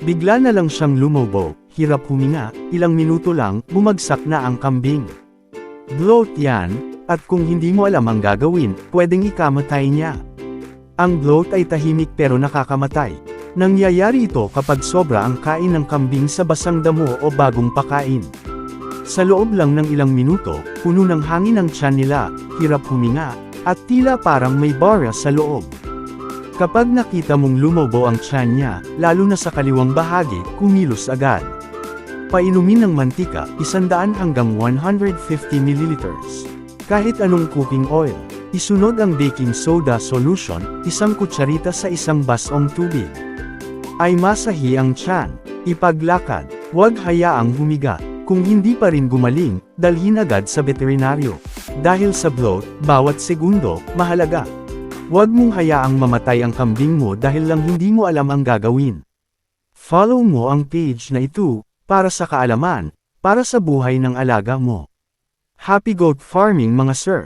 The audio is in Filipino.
Bigla na lang siyang lumobo, hirap huminga, ilang minuto lang, bumagsak na ang kambing. Bloat yan, at kung hindi mo alam ang gagawin, pwedeng ikamatay niya. Ang bloat ay tahimik pero nakakamatay. Nangyayari ito kapag sobra ang kain ng kambing sa basang damo o bagong pakain. Sa loob lang ng ilang minuto, puno ng hangin ang tiyan nila, hirap huminga, at tila parang may bara sa loob. Kapag nakita mong lumobo ang tiyan niya, lalo na sa kaliwang bahagi, kumilos agad. Painumin ng mantika, 100 hanggang 150 ml. Kahit anong cooking oil. Isunod ang baking soda solution, isang kutsarita sa isang basong tubig. Ay masahi ang tiyan. Ipaglakad. Huwag hayaang humiga. Kung hindi pa rin gumaling, dalhin agad sa veterinaryo. Dahil sa bloat, bawat segundo, mahalaga. Huwag mong hayaang mamatay ang kambing mo dahil lang hindi mo alam ang gagawin. Follow mo ang page na ito, para sa kaalaman, para sa buhay ng alaga mo. Happy goat farming mga sir!